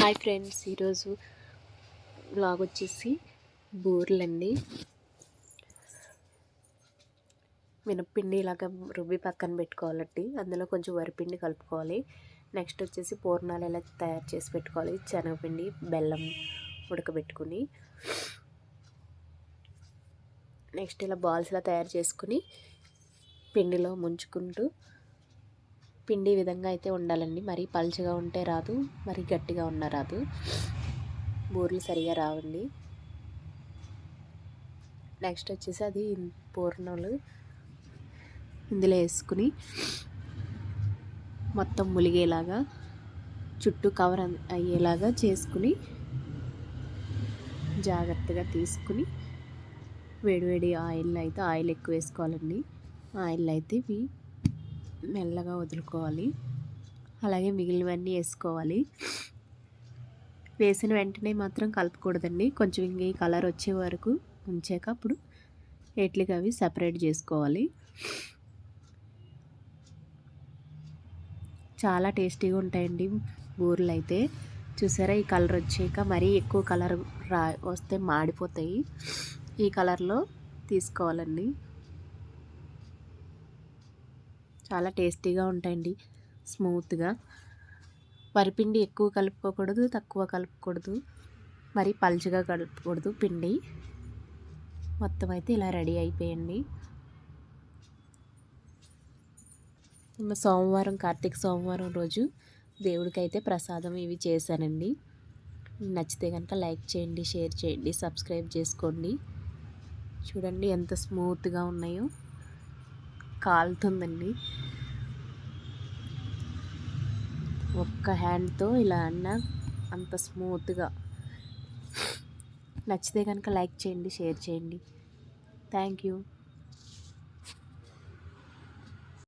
Hi friends ఈరోజు blog వచ్చేసి బూరెలండి. మినప్పిండి ఇలాగ రుబ్బి పక్కన పెట్టుకోవాలండి. అందులో కొంచెం వరిపిండి కలుపుకోవాలి. నెక్స్ట్ వచ్చేసి పూర్ణాలు ఎలా తయారు చేసి పెట్టుకోవాలి. శనగపిండి బెల్లం ఉడకబెట్టుకుని. నెక్స్ట్ ఇలా బాల్స్లా తయారు చేసుకుని పిండిలో ముంచుకుంటూ పిండి విధంగా అయితే ఉండాలండి. మరి పలుచగా ఉంటే రాదు మరి గట్టిగా ఉన్న రాదు. బూరెలు సరిగా రావండి. నెక్స్ట్ వచ్చేసి అది పూర్ణాలు ఇందులో వేసుకుని మొత్తం ములిగేలాగా చుట్టూ కవర్ అయ్యేలాగా చేసుకుని జాగ్రత్తగా తీసుకుని వేడివేడి ఆయిల్ అయితే ఆయిల్ ఎక్కువ వేసుకోవాలండి. ఆయిల్ అయితే ఇవి మెల్లగా వదులుకోవాలి. అలాగే మిగిలినవన్నీ వేసుకోవాలి. వేసిన వెంటనే మాత్రం కలపకూడదండి. కొంచెం ఇంక కలర్ వచ్చే వరకు ఉంచాక అప్పుడు ఎట్లకి అవి సపరేట్ చేసుకోవాలి. చాలా టేస్టీగా ఉంటాయండి బూరెలు అయితే. చూసారా? ఈ కలర్ వచ్చాక మరీ ఎక్కువ కలర్ రా వస్తే మాడిపోతాయి. ఈ కలర్లో తీసుకోవాలండి. చాలా టేస్టీగా ఉంటాయండి. స్మూత్గా. వరిపిండి ఎక్కువ కలుపుకోకూడదు తక్కువ కలుపుకూడదు మరి పలుచగా కలుపుకూడదు పిండి. మొత్తం అయితే ఇలా రెడీ అయిపోయండి సోమవారం కార్తీక సోమవారం రోజు దేవుడికి అయితే ప్రసాదం ఇవి చేశానండి. నచ్చితే కనుక లైక్ చేయండి షేర్ చేయండి సబ్స్క్రైబ్ చేసుకోండి. చూడండి ఎంత స్మూత్గా ఉన్నాయో. కాలుతుందండి. ఒక్క హ్యాండ్తో ఇలా అన్న అంత స్మూత్గా. నచ్చితే కనుక లైక్ చేయండి షేర్ చేయండి. Thank you.